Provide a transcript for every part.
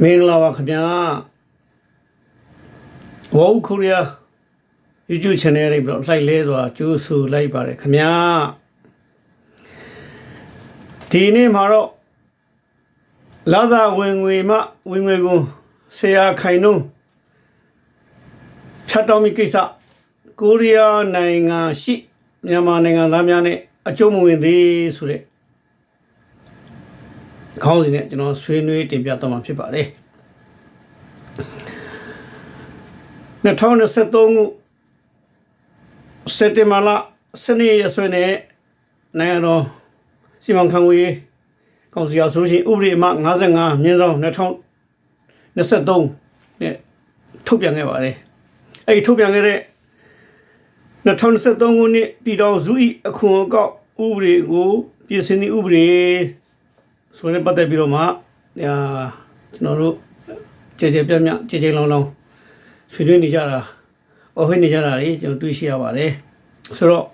မင်္ဂလာပါခင်ဗျာဝေါကိုရီးယား YouTube channel လေးပြီးတော့လိုက်လဲဆိုတာကြိုးဆူလိုက်ပါတယ်ခင်ဗျာဒီနေ့မှာတော့လာဇာဝင်ငွေမှဝင်ငွေကိုဆရာခိုင်နှုံးဖြတ်တော်မီကိစ္စကိုရီးယားနိုင်ငံရှိမြန်မာနိုင်ငံသားများနဲ့အကျုံးမဝင်သေးဆိုတဲ့ ခေါင်းစဉ်နဲ့ကျွန်တော်ဆွေးနွေးတင်ပြတော့မှာဖြစ်ပါတယ်2023ခုစက်တင်ဘာလ12ရက်ဆွေးနဲ့နိုင်ငံတော်စီမံခန့်ခွဲရေးကောင်စီအဆိုရှင်ဥပဒေအမှ55မြင်းဆောင်2023နဲ့ထုတ်ပြန်ခဲ့ပါတယ်အဲ့ဒီထုတ်ပြန်ခဲ့တဲ့2023ခုနှစ်ပြည်တော်စု၏အခွန်အကောက်ဥပဒေကို ပြင်ဆင်သည့်ဥပဒေ ဆိုရင်ပတ်သက်ပြီးတော့မှအာကျွန်တော်တို့ကြဲကြဲပြန့်ပြန့်ကြဲကြဲလောင်းလောင်းဆွေးနွေးနေကြတာအော်ဟိနေကြတာလေကျွန်တော်တွေ့ရှိရပါတယ်ဆိုတော့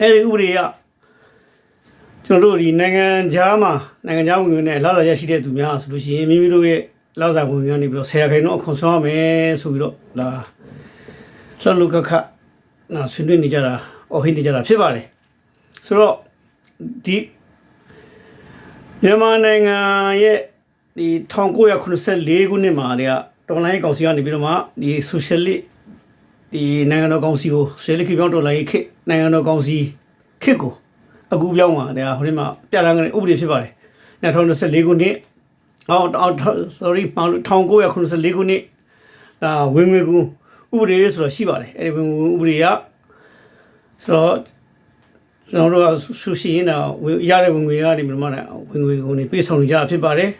အဲ့ဒီဥပဒေကကျွန်တော်တို့ဒီနိုင်ငံခြားမှာနိုင်ငံခြားဝင်ဝင်နဲ့လာလာရရှိတဲ့သူများဆိုလို့ရှိရင်မိမိတို့ရဲ့လာစာဝင်ဝင်ကနေပြီးတော့ဆရာခိုင်တော့အခွန်ဆောင်ရမယ်ဆိုပြီးတော့လာဆောလူကခနာဆွေးနွေးနေကြတာအော်ဟိနေကြတာဖြစ်ပါတယ်ဆိုတော့ဒီ မြန်မာနိုင်ငံရဲ့ဒီ1984ခုနှစ်မှာတည်းကတော်လိုင်းကောင်စီကနေပြီးတော့မှဒီ socialist ဒီနိုင်ငံတော်ကောင်စီကို socialist ပြောင်းတော်လိုင်းခေတ်နိုင်ငံတော်ကောင်စီခေတ်ကိုအကူပြောင်းမှာတည်းကဟိုဒီမှာပြဋ္ဌာန်းတဲ့ဥပဒေဖြစ်ပါတယ်2024ခုနှစ်အော်အော် sorry 1984ခုနှစ်ဒါဝင်ငွေကူဥပဒေဆိုတော့ရှိပါတယ်အဲဒီဝင်ငွေဥပဒေကဆိုတော့ ကျွန်တော်တို့ကဆူရှိရင်တော့ဝင်ရတဲ့ဝင်ငွေကနေပြီးမှလည်းဝင်ငွေကိုနေပေးဆောင်နေကြတာဖြစ်ပါတယ်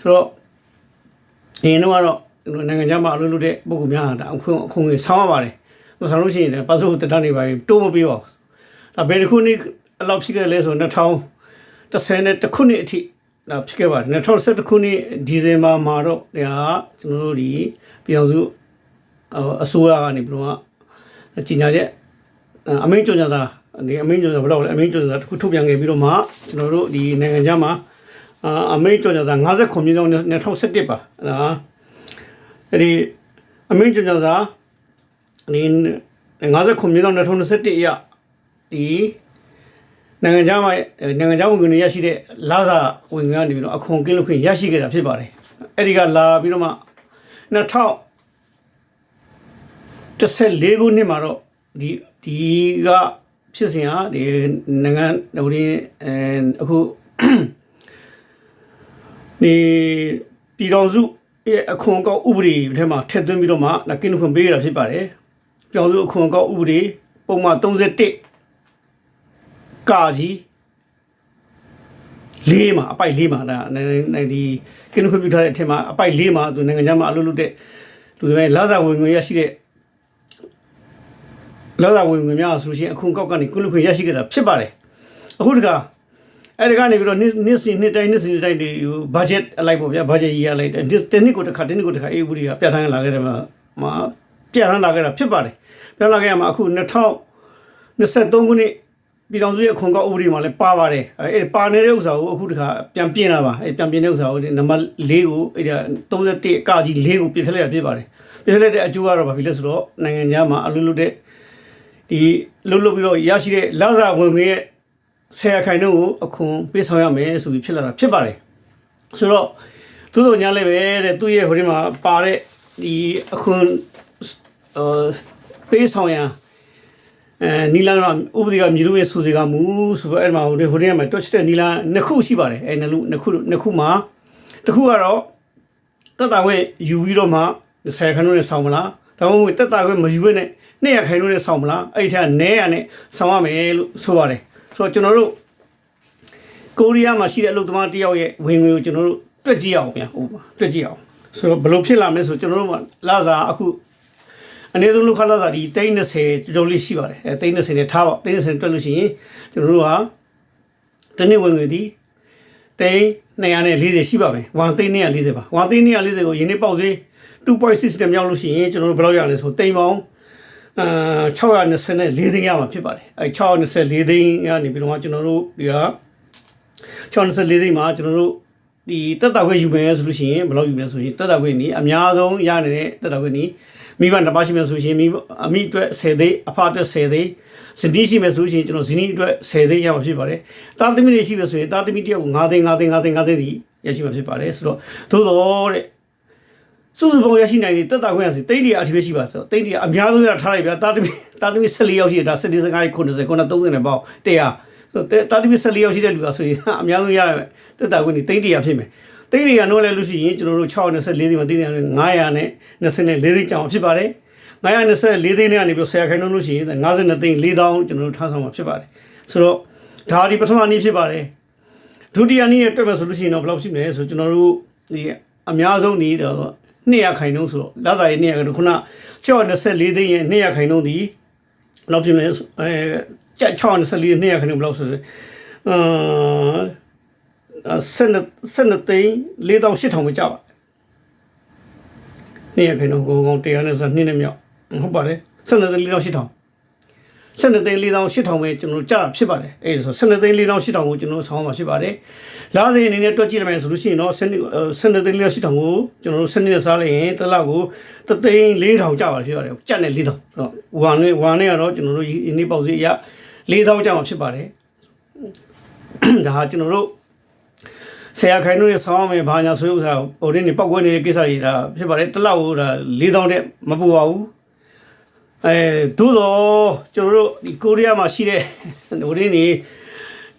ဆိုတော့အရင်တော့ကတော့နိုင်ငံခြားမှာအလုပ်လုပ်တဲ့ပုဂ္ဂိုလ်များဟာဒါအခွင့်အခွင့်ငွေဆောင်းရပါတယ်မဆောင်လို့ရှိရင်လည်းပတ်စုပ်တက်နေပါရင်တိုးမပေးပါဘူးဒါဘယ်တစ်ခုနှစ်အလောက်ဖြစ်ခဲ့လဲဆို2010နဲ့တစ်ခုနှစ်အထိဒါဖြစ်ခဲ့ပါတယ်2011ခုနှစ်ဒီဇင်ဘာမှာတော့ဒါကျွန်တော်တို့ဒီပြောင်စုအစိုးရကနေပြီးတော့ကြီးညာချက်အမိန့်ကြော်ညာစာ ဒီအမိန့်ကြော်ညာဘယ်လောက်လဲအမိန့်ကြော်ညာစာတစ်ခုထုတ်ပြန်ခဲ့ပြီးတော့မှကျွန်တော်တို့ဒီနိုင်ငံခြားမှာအာအမိန့်ကြော်ညာစာ50ခုမြေဆောင်2017ပါအဲ့ဒါအဲ့ဒီအမိန့်ကြော်ညာစာဒီ50ခုမြေဆောင်2021အရဒီနိုင်ငံခြားမှာနိုင်ငံခြားဝင်ငွေရရှိတဲ့လာစာဝင်ငွေကနေပြီးတော့အခွန်ကင်းလို့ခွင့်ရရှိခဲ့တာဖြစ်ပါတယ်အဲ့ဒီကလာပြီးတော့မှ2000 14ခုနှစ်မှာတော့ဒီဒီက ဖြစ်စဉ်ဟာဒီနိုင်ငံဟိုဒီအဲအခုဒီပြည်တော်စုရဲ့အခွန်အကောက်ဥပဒေထဲမှာထည့်သွင်းပြီးတော့မှဒါကင်းခွင့်ပေးရတာဖြစ်ပါတယ်ပြည်တော်စုအခွန်အကောက်ဥပဒေပုံမှန်31ကာကြီးလေးမှာအပိုက်လေးမှာဒါဒီကင်းခွင့်ပြုထားတဲ့အထက်မှာအပိုက်လေးမှာသူနိုင်ငံခြားမှာအလုပ်လုပ်တဲ့လူတွေလာစာဝင်ငွေရရှိတဲ့ လာလာဝင်ငွေများဆိုလို့ရှိရင်အခုကောက်ကနေကုလခွင့်ရရှိခဲ့တာဖြစ်ပါတယ်အခုတကအဲ့ဒီကနေပြီးတော့နှစ်နှစ်စီနှစ်တိုင်းနှစ်စီနှစ်တိုင်းဒီဘတ်ဂျက်အလိုက်ပေါ့ဗျာဘတ်ဂျက်ရေးရလိုက်တယ်တနစ်ကိုတစ်ခါတနစ်ကိုတစ်ခါအေးဘူးတွေကပြဋ္ဌာန်းလာခဲ့တယ်မှာမှာပြဋ္ဌာန်းလာခဲ့တာဖြစ်ပါတယ်ပြဋ္ဌာန်းလာခဲ့ရမှာအခု2023ခုနှစ်ပြည်တော်စုရဲ့အခွန်ကောက်ဥပဒေမှာလည်းပါပါတယ်အဲ့ပါနေတဲ့ဥစ္စာကိုအခုတခါပြန်ပြင်လာပါအဲ့ပြန်ပြင်တဲ့ဥစ္စာကိုနံပါတ်၄ကိုအဲ့ဒါ31ကကြီး၄ကိုပြင်ဖက်လိုက်တာဖြစ်ပါတယ်ပြင်ဖက်လိုက်တဲ့အကျိုးကတော့ဘာဖြစ်လဲဆိုတော့နိုင်ငံခြားမှာအလုပ်လုပ်တဲ့ ဒီလှုပ်လှုပ်ပြီးတော့ရရှိတဲ့လစာဝင်ငွေရဲ့ဆယ်ခိုင်နှုန်းကိုအခွန်ပေးဆောင်ရမယ်ဆိုပြီးဖြစ်လာတာဖြစ်ပါတယ်ဆိုတော့သူတို့ညာလည်းပဲတဲ့သူ့ရဲ့ဟိုဒီမှာပါတဲ့ဒီအခွန်အာပေးဆောင်ရန်အဲနီလာကဥပဒေကမြေလို့ရဲ့စူစီကမူဆိုတော့အဲ့မှာဟိုဒီဟိုဒီမှာတွက်တဲ့နီလာနှစ်ခုရှိပါတယ်အဲနှစ်ခုနှစ်ခုနှစ်ခုမှာတစ်ခုကတော့တက်တာဝဲယူပြီးတော့မှဆယ်ခန်းလုံးနဲ့ဆောင်းမလား ဒါမှမဟုတ်တက်တာဝဲမယူဘဲနဲ့နှစ်ရခိုင်လုံးနဲ့ဆောင်းမလားအဲ့ထက်နဲရနဲ့ဆောင်းရမယ်လို့ဆိုပါတယ်ဆိုတော့ကျွန်တော်တို့ကိုရီးယားမှာရှိတဲ့အလုပ်သမားတယောက်ရဲ့ဝင်ငွေကိုကျွန်တော်တို့တွက်ကြည့်အောင်ဗျာဟုတ်ပါတွက်ကြည့်အောင်ဆိုတော့ဘယ်လိုဖြစ်လာမလဲဆိုကျွန်တော်တို့ကလာစားအခုအနည်းဆုံးလောက်ခလာစားဒီ30ကျော်လေးရှိပါတယ်အဲ30နဲ့ထားပါ30တွက်လို့ရှိရင်ကျွန်တော်တို့ဟာတနေ့ဝင်ငွေဒီတိန်း240ရှိပါမယ်1သိန်း240ပါ1သိန်း240ကိုယင်းနေ့ပေါက်စေး 2.6 system ရောက်လို့ရှိရင်ကျွန်တော်တို့ဘယ်လောက်ရလဲဆိုတိန်းပေါင်းအာ624သိန်းရမှာဖြစ်ပါတယ်အဲ624သိန်းကနေပြီးတော့ကျွန်တော်တို့ဒီက624သိန်းမှာကျွန်တော်တို့ဒီတက်တာခွင့်ယူမယ်ဆိုလို့ရှိရင်ဘယ်လောက်ယူမလဲဆိုရင်တက်တာခွင့်นี่အများဆုံးရနေတဲ့တက်တာခွင့်นี่မိဘတစ်ပါးရှိမယ်ဆိုရှင်မိဘအမိအတွက်10သိန်းအဖအတွက်10သိန်းဇနီးရှိမယ်ဆိုရှင်ကျွန်တော်ဇနီးအတွက်10သိန်းရမှာဖြစ်ပါတယ်တာသမီတွေရှိမယ်ဆိုရင်တာသမီတယောက်ကို9သိန်း9သိန်း9သိန်း9သိန်းစီရရှိမှာဖြစ်ပါတယ်ဆိုတော့သို့တော့တဲ့ စုစုပေါင်းရရှိနိုင်တဲ့တက်တာခွင့်ရစီတိတ်တီအထီးပဲရှိပါဆိုတိတ်တီအများဆုံးရထားလိုက်ဗျာတာသမီတာသမီ14ယောက်ရှိတယ်ဒါစတင်စကား90 90 30နဲ့ပေါင်း100ဆိုတာသမီ14ယောက်ရှိတဲ့လူကဆိုရင်အများဆုံးရရတက်တာခွင့်ဒီတိတ်တီရဖြစ်မယ်တိတ်တီရနိုးလဲလို့ရှိရင်ကျွန်တော်တို့624သိန်းမှာတိတ်တီရ900နဲ့24သိန်းကြောင်ဖြစ်ပါတယ်924သိန်းနဲ့ကနေပြီးဆရာခိုင်နှုန်းလို့ရှိရင်52သိန်း4000ကျွန်တော်တို့ထားဆောင်မှာဖြစ်ပါတယ်ဆိုတော့ဒါဒီပထမနည်းဖြစ်ပါတယ်ဒုတိယနည်းနဲ့တွက်မယ်ဆိုလို့ရှိရင်တော့ဘယ်လောက်ရှိမလဲဆိုကျွန်တော်တို့ဒီအများဆုံးနည်းတော့ 200ခိုင်နှုန်းဆိုတော့လစာရေး200ခိုင်နှုန်းခုန624သိန်းရဲ့200ခိုင်နှုန်းဒီဘယ်လောက်ဖြစ်မလဲဆိုအဲကြက်624 200ခိုင်နှုန်းဘယ်လောက်ဆိုလဲအာ12 12သိန်း4800ပဲကြပါ200ခိုင်နှုန်းကိုကောင်100နဲ့ဆို2နဲ့မြောက်ဟုတ်ပါတယ်12သိန်း4800 12သိန်း4800ပဲကျွန်တော်တို့ကြာဖြစ်ပါတယ်အဲ့ဒါဆို12သိန်း4800ကိုကျွန်တော်တို့ဆောင်းမှာဖြစ်ပါတယ်လာစဉ်အနေနဲ့တွက်ကြည့်ရမယ်ဆိုလို့ရှိရင်တော့12သိန်း4800ကိုကျွန်တော်တို့စနစ်နဲ့စားလိုက်ရင်တစ်လောက်ကို3သိန်း4000ကြာပါဖြစ်ပါတယ်ကြက်နဲ့4000ဆိုတော့ဝါနဲ့ဝါနဲ့ကတော့ကျွန်တော်တို့ဒီနေ့ပေါ့စီအရ4000ကြာမှာဖြစ်ပါတယ်ဒါဟာကျွန်တော်တို့ဆရာခိုင်တို့ရဲ့ဆောင်းမယ်ဘာညာဆိုဥစ္စာဟိုဒီနေပောက်ကွဲနေတဲ့ကိစ္စတွေဒါဖြစ်ပါတယ်တစ်လောက်ကိုဒါ4000တဲ့မပူပါဘူး အဲသို့တော့ကျွန်တော်တို့ဒီကိုရီးယားမှာရှိတဲ့ဟိုရင်းနေ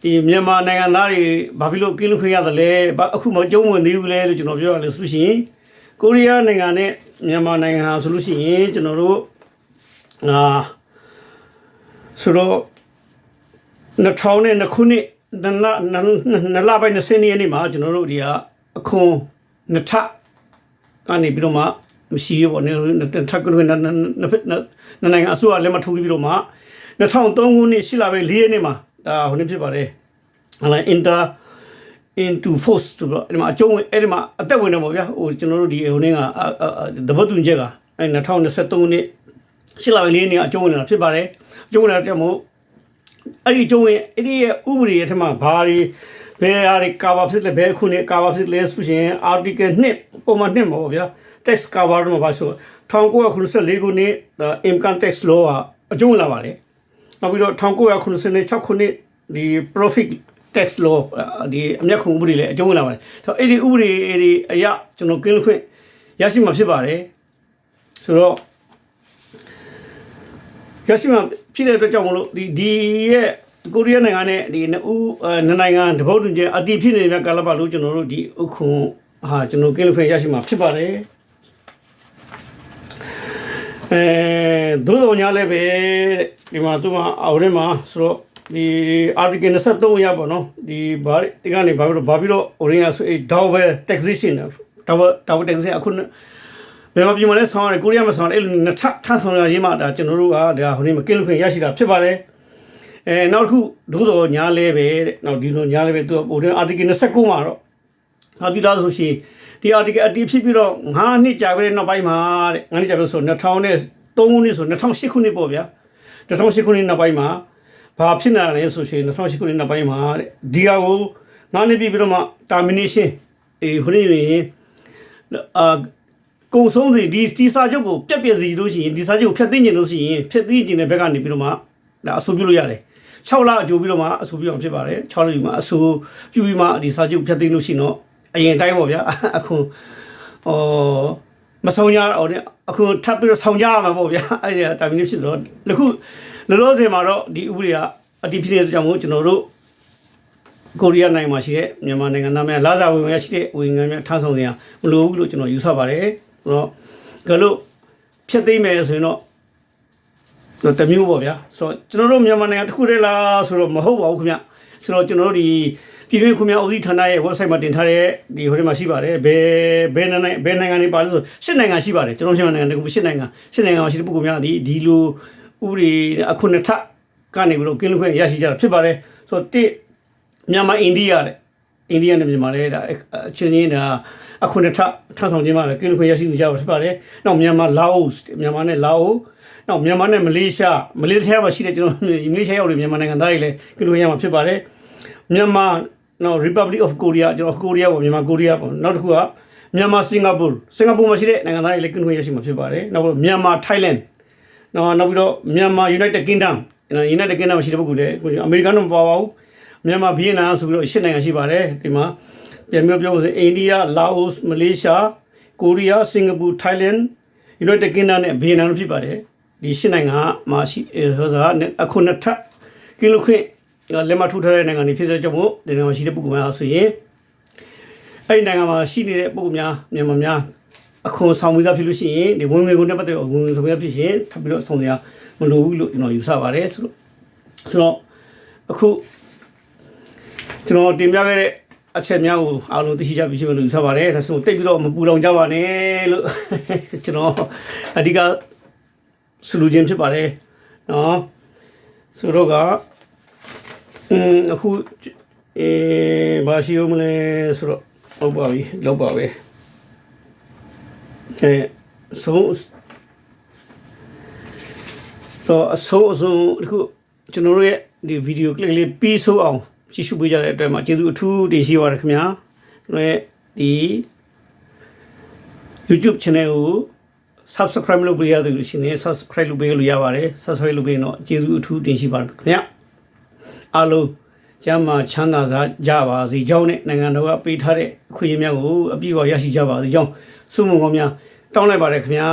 ဒီမြန်မာနိုင်ငံသားတွေဘာဖြစ်လို့ကင်းလို့ခွင့်ရတယ်လဲဘာအခုမှကျုံးဝင်သေးဘူးလဲလို့ကျွန်တော်ပြောရလို့ဆိုလို့ရှိရင်ကိုရီးယားနိုင်ငံနဲ့မြန်မာနိုင်ငံဟာဆိုလို့ရှိရင်ကျွန်တော်တို့အာဆိုတော့2000နဲ့ခုနှစ်နလနလပိုင်း20ရက်နေ့မှာကျွန်တော်တို့ဒီဟာအခွန်နှစ်ထပ်ကနေပြီးတော့မှ မရှိရပေါ့နေထပ်ကနေနနိုင်ငံအစိုးရလက်မထိုးပြီးတော့မှ2003ခုနှစ်ရှိလာပဲ၄ရက်နေ့မှာဒါဟိုနေ့ဖြစ်ပါတယ်ဟလာ inter into force ဆိုတော့အဲ့ဒီမှာအကျုံးဝင်အဲ့ဒီမှာအသက်ဝင်တယ်ပေါ့ဗျာဟိုကျွန်တော်တို့ဒီဟိုနေ့ကတပတ်တူချက်ကအဲ့2023ခုနှစ်ရှိလာပဲ၄ရက်နေ့အကျုံးဝင်တာဖြစ်ပါတယ်အကျုံးဝင်တာတက်မို့အဲ့ဒီကျုံးဝင်အဲ့ဒီရဲ့ဥပဒေရဲ့ထက်မှာဘာတွေဘယ်ဟာတွေကာဘာဖြစ်လဲဘယ်ခုနှစ်ကာဘာဖြစ်လဲဆိုရှင် article 2ပုံမှန်2မှာပေါ့ဗျာ tax cover တော့ပါဆို1994ခုနှစ် income tax law ကအကျုံးလာပါတယ်နောက်ပြီးတော့1996ခုနှစ်ဒီ profit tax law ဒီအမျက်ခုံဥပဒေလည်းအကျုံးလာပါတယ်ဆိုတော့အဲ့ဒီဥပဒေတွေအရကျွန်တော်ကင်းလို့ခွင့်ရရှိမှာဖြစ်ပါတယ်ဆိုတော့ရရှိမှာဖြစ်တဲ့အတွက်ကြောင့်မလို့ဒီဒီရဲ့ကိုရီးယားနိုင်ငံနဲ့ဒီနှစ်ဦးနှစ်နိုင်ငံတပုတ်တူကျအတီဖြစ်နေတဲ့ကာလပတ်လို့ကျွန်တော်တို့ဒီအခုဟာကျွန်တော်ကင်းလို့ခွင့်ရရှိမှာဖြစ်ပါတယ် အဲဒုတော်ညာလည်းပဲဒီမှာသူမအော်ရဲမှာဆိုတော့ဒီ article 23ရပါတော့ဒီဘာဒီကနေဘာပြီးတော့ဘာပြီးတော့ orange ဆိုအဲ double taxation double double taxation အခုဘယ်မှာပြင်မလဲဆောင်းရတယ်ကိုရီးယားမှာဆောင်းတယ်အဲ့လိုနှစ်ထထဆောင်းရခြင်းမှာဒါကျွန်တော်တို့ကဒါဟိုနေ့မကင်းလို့ခွင့်ရရှိတာဖြစ်ပါတယ်အဲနောက်တစ်ခုဒုတော်ညာလဲပဲတဲ့နောက်ဒီလိုညာလဲပဲသူဟိုတဲ့ article 29မှာတော့ဟာပြီးသားဆိုရှင် ဒီ article အတီးဖြစ်ပြီးတော့9နှစ်ကြာခဲ့တဲ့နောက်ပိုင်းမှာတဲ့9နှစ်ကြာလို့ဆို2000နဲ့3ခုနှစ်ဆို2008ခုနှစ်ပေါ့ဗျာ2008ခုနှစ်နောက်ပိုင်းမှာဘာဖြစ်နေလဲဆိုရှင်2008ခုနှစ်နောက်ပိုင်းမှာတဲ့ဒီဟာကို9နှစ်ပြည့်ပြီးတော့မှ termination အေးဟိုနေ့ရင်အာကုံဆုံးစီဒီဒီစာချုပ်ကိုပြက်ပြက်စီလို့ရှိရင်ဒီစာချုပ်ကိုဖျက်သိမ်းကျင်လို့ရှိရင်ဖျက်သိမ်းကျင်တဲ့ဘက်ကနေပြီးတော့မှဒါအဆိုပြုလို့ရတယ်6လအကျိုးပြီးတော့မှအဆိုပြုအောင်ဖြစ်ပါတယ်6လယူမှအဆိုပြုပြီးမှဒီစာချုပ်ဖျက်သိမ်းလို့ရှိရင်တော့ အရင်တိုင်းပေါ့ဗျာအခုဟောမဆောင်ရတော့အခုထပ်ပြီးတော့ဆောင်ကြရမှာပေါ့ဗျာအဲ့ဒီတာမီနေဖြစ်တော့ဒီခုလောလောဆယ်မှာတော့ဒီဥပဒေကအတည်ဖြစ်တဲ့ကြောင့်မို့ကျွန်တော်တို့ကိုရီးယားနိုင်ငံမှာရှိတဲ့မြန်မာနိုင်ငံသားများလာစာဝင်ရရှိတဲ့ဝင်ငန်းများထမ်းဆောင်နေရမလိုဘူးလို့ကျွန်တော်ယူဆပါတယ်ဆိုတော့ကလို့ဖြတ်သိမ်းမယ်ဆိုရင်တော့တော့တမျိုးပေါ့ဗျာဆိုတော့ကျွန်တော်တို့မြန်မာနိုင်ငံတစ်ခုတည်းလားဆိုတော့မဟုတ်ပါဘူးခင်ဗျဆိုတော့ကျွန်တော်တို့ဒီ ပြည်တွင်းခုများဦးစီးဌာနရဲ့ website မှာတင်ထားတဲ့ဒီဟိုထဲမှာရှိပါတယ်ဘယ်ဘယ်နိုင်ငံဘယ်နိုင်ငံတွေပါလဲဆိုရှစ်နိုင်ငံရှိပါတယ်ကျွန်တော်မြန်မာနိုင်ငံတကူရှစ်နိုင်ငံရှစ်နိုင်ငံမှာရှိတဲ့ပုဂ္ဂိုလ်များဒီဒီလိုဥပဒေအခုနှစ်ထပ်ကနေပြီးတော့ကင်းလွခွင့်ရရှိကြတာဖြစ်ပါတယ်ဆိုတော့တစ်မြန်မာအိန္ဒိယတဲ့အိန္ဒိယနဲ့မြန်မာလည်းဒါအချင်းချင်းဒါအခုနှစ်ထပ်ထပ်ဆောင်ခြင်းမှာလည်းကင်းလွခွင့်ရရှိနေကြပါဖြစ်ပါတယ်နောက်မြန်မာလာအိုမြန်မာနဲ့လာအိုနောက်မြန်မာနဲ့မလေးရှားမလေးရှားမှာရှိတဲ့ကျွန်တော်မလေးရှားရောက်တဲ့မြန်မာနိုင်ငံသားတွေလည်းကင်းလွခွင့်ရမှာဖြစ်ပါတယ်မြန်မာ နော် Republic of Korea ကျွန်တော်ကိုရီးယားပေါ့မြန်မာကိုရီးယားပေါ့နောက်တစ်ခုကမြန်မာစင်ကာပူစင်ကာပူမှာရှိတဲ့နိုင်ငံသားတွေလည်းကင်းခွင့်ရရှိမှာဖြစ်ပါတယ်နောက်ပြီးမြန်မာ Thailand နော်နောက်ပြီးတော့မြန်မာ United Kingdom နော် United Kingdom မှာရှိတဲ့ပုဂ္ဂိုလ်တွေကိုအမေရိကန်တော့မပါပါဘူးမြန်မာဗီယက်နမ်ဆိုပြီးတော့ရှစ်နိုင်ငံရှိပါတယ်ဒီမှာပြန်ပြီးတော့ပြောပါဆိုအိန္ဒိယလာအိုမလေးရှားကိုရီးယားစင်ကာပူ Thailand United Kingdom နဲ့ဗီယက်နမ်တို့ဖြစ်ပါတယ်ဒီရှစ်နိုင်ငံမှာရှိအဲဟောစားအခုနှစ်ထပ်ကင်းလို့ခွင့် လက်မထူထားတဲ့နိုင်ငံတွေဖြစ်တဲ့ကြောင့်မို့ဒီနိုင်ငံမှာရှိတဲ့ပုဂ္ဂိုလ်များဆိုရင်အဲ့ဒီနိုင်ငံမှာရှိနေတဲ့ပုဂ္ဂိုလ်များမြန်မာများအခုဆောင်ပြီးသားဖြစ်လို့ရှိရင်ဒီဝင်ငွေကိုနဲ့ပတ်သက်တော့ဝင်ငွေဆောင်ပြီးသားဖြစ်ရင်ထပ်ပြီးတော့ဆောင်ရမလိုဘူးလို့ကျွန်တော်ယူဆပါတယ်ဆိုတော့ဆိုတော့အခုကျွန်တော်တင်ပြခဲ့တဲ့အချက်များကိုအားလုံးသိရှိကြပြီဖြစ်မယ်လို့ယူဆပါတယ်ဒါဆိုတိတ်ပြီးတော့မပူလောင်ကြပါနဲ့လို့ကျွန်တော်အဓိကဆလူချင်းဖြစ်ပါတယ်နော်ဆိုတော့က อืมအခုအဲဘာရှိဦးမလဲဆိုတော့ဟုတ်ပါပြီလောက်ပါပဲအဲဆုံးတော့အဆုံးအဆုံးဒီခုကျွန်တော်တို့ရဲ့ဒီဗီဒီယိုကလစ်လေးပြီးဆုံးအောင်ကြည့်ရှုပေးကြတဲ့အတွက်မှာကျေးဇူးအထူးတင်ရှိပါရခင်ဗျာကျွန်တော်ရဲ့ဒီ YouTube channel ကို subscribe လုပ်ပေးရသူရှင်နေ subscribe လုပ်ပေးလို့ရပါတယ် subscribe လုပ်ပေးရင်တော့ကျေးဇူးအထူးတင်ရှိပါတယ်ခင်ဗျာ အားလုံးကျမ်းမာချမ်းသာစားကြပါစေကြောင်းနဲ့နိုင်ငံတော်ကပေးထားတဲ့အခွင့်အရေးများကိုအပြည့်အဝရရှိကြပါစေကြောင်းဆုမွန်ကောင်းများတောင်းလိုက်ပါတယ်ခင်ဗျာ